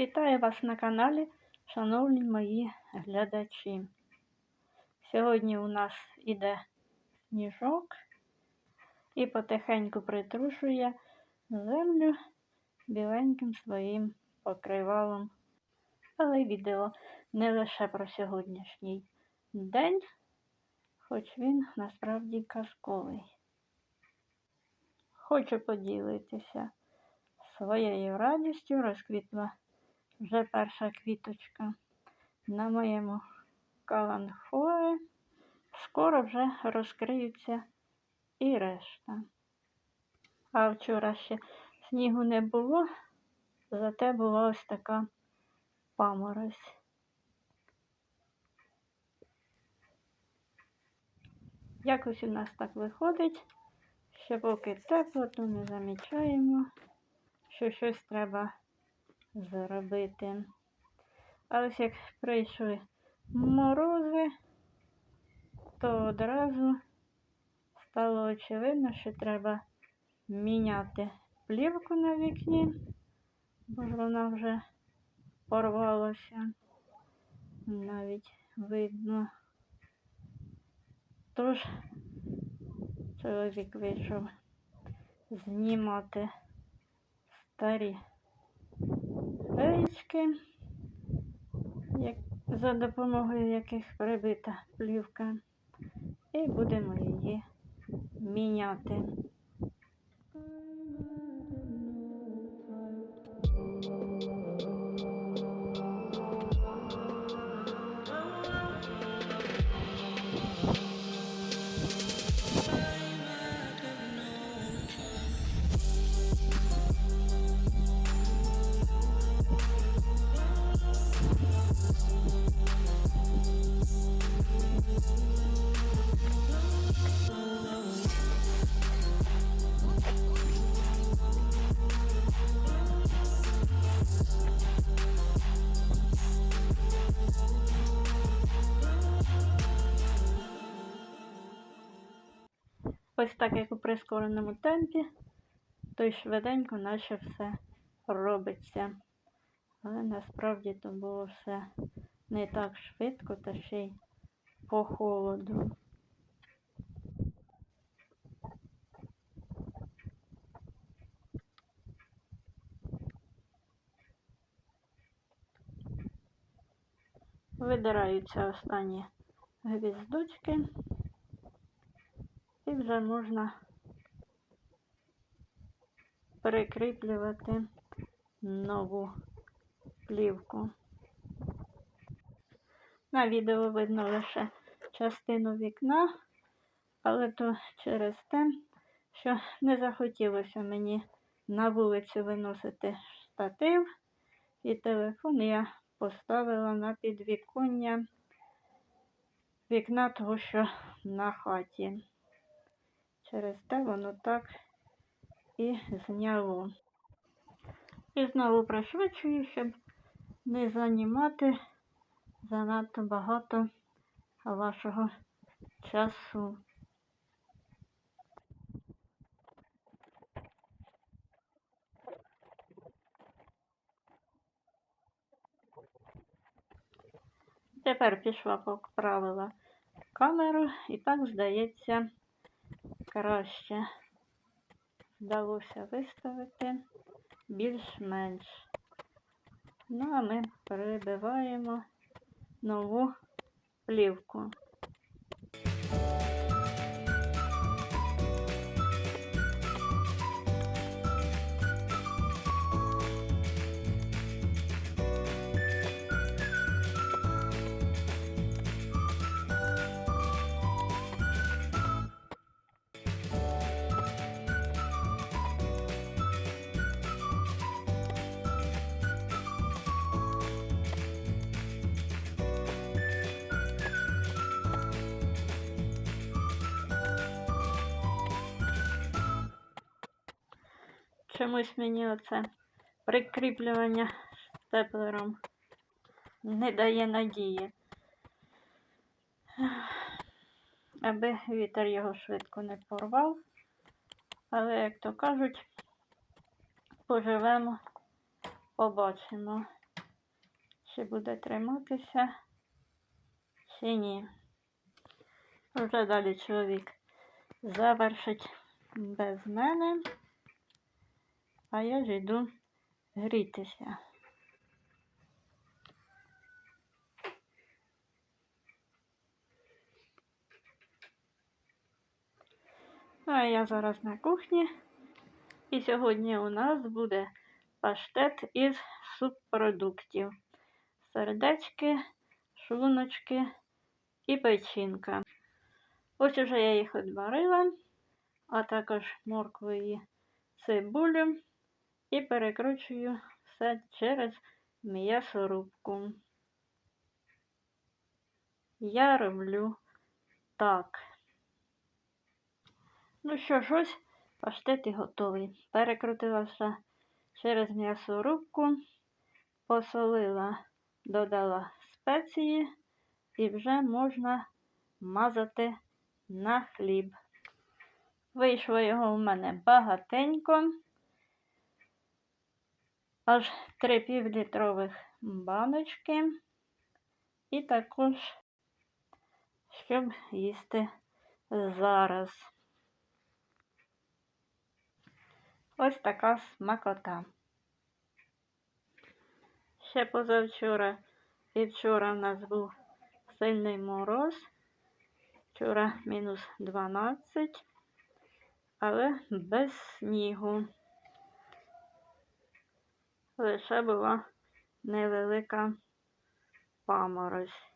Вітаю вас на каналі, шановні мої глядачі. Сьогодні у нас іде сніжок і потихеньку притрушує землю біленьким своїм покривалом. Але відео не лише про сьогоднішній день, хоч він насправді казковий. Хочу поділитися своєю радістю розквітла вже перша квіточка на моєму каланхое. Скоро вже розкриються і решта. А вчора ще снігу не було, зате була ось така паморозь. Якось у нас так виходить, що поки тепло, то не замічаємо, що щось треба зробити. А ось як прийшли морози, то одразу стало очевидно, що треба міняти плівку на вікні, бо вона вже порвалася, навіть видно. Тож чоловік вийшов знімати старі як, за допомогою яких прибита плівка, і будемо її міняти. Ось так, як у прискореному темпі, то й швиденько наче все робиться. Але насправді то було все не так швидко, та ще й по холоду. Видираються останні гвіздочки і вже можна прикріплювати нову плівку. На відео видно лише частину вікна, але то через те, що не захотілося мені на вулицю виносити штатив, і телефон я поставила на підвіконня вікна того, що на хаті. Через те воно так і зняло. І знову пришвидшую, щоб не займати занадто багато вашого часу. Тепер пішла поправила камеру і так, здається, краще вдалося виставити більш-менш. Ну, а ми перебиваємо нову плівку. Чомусь мені оце прикріплювання степлером не дає надії, аби вітер його швидко не порвав. Але, як то кажуть, поживемо, побачимо. чи буде триматися, чи ні. Вже далі чоловік завершить без мене, а я ж йду грітися. А я зараз на кухні. І сьогодні у нас буде паштет із субпродуктів. Сердечки, шлуночки і печінка. Ось уже я їх відварила, а також моркву і цибулю і перекручую все через м'ясорубку. Я роблю так. Ну що ж, ось паштет і готовий. Перекрутила все через м'ясорубку, посолила, додала спеції і вже можна мазати на хліб. Вийшло його в мене багатенько, аж три півлітрових баночки, і також, щоб їсти зараз. Ось така смакота. Ще позавчора і вчора в нас був сильний мороз. Вчора мінус 12, але без снігу. Лише була невелика паморозь.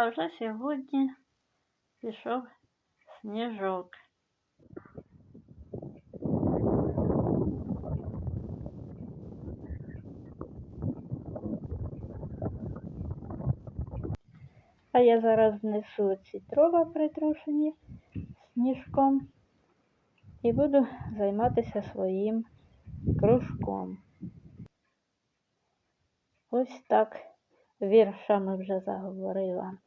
А вже сьогодні пішов сніжок. А я зараз внесу ці дрова притрушені сніжком і буду займатися своїм кружком. Ось так віршами вже заговорила.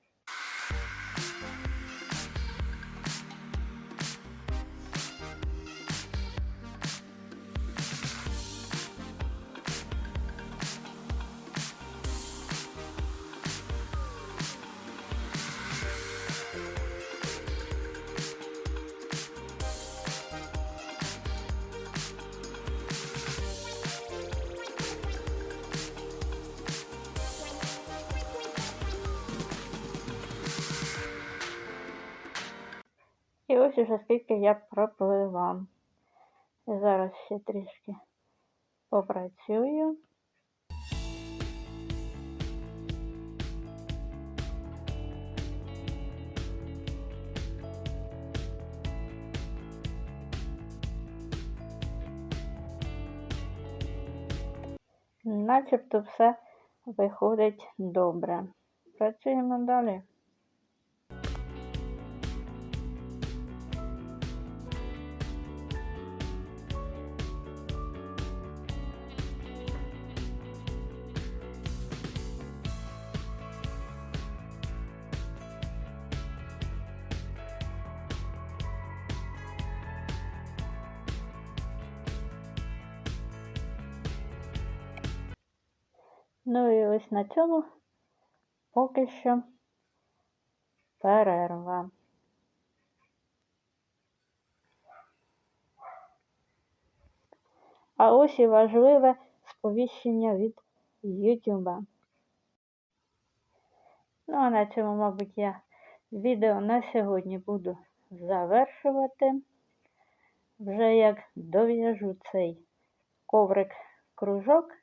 Ось уже скільки я проплила. Зараз ще трішки попрацюю. Начебто все виходить добре. Працюємо далі. Ну і ось на цьому поки що перерва. А ось і важливе сповіщення від YouTube. Ну, а на цьому, мабуть, я відео на сьогодні буду завершувати. Вже як дов'яжу цей коврик-кружок,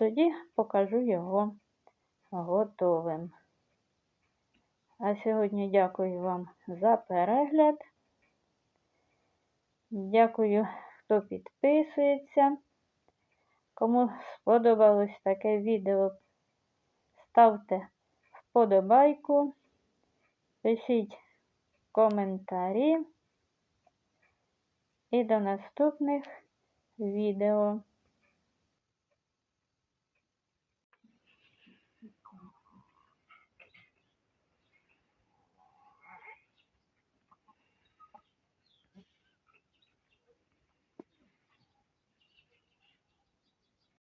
тоді покажу його готовим. А сьогодні дякую вам за перегляд. Дякую, хто підписується. Кому сподобалось таке відео, ставте вподобайку, пишіть коментарі. І до наступних відео.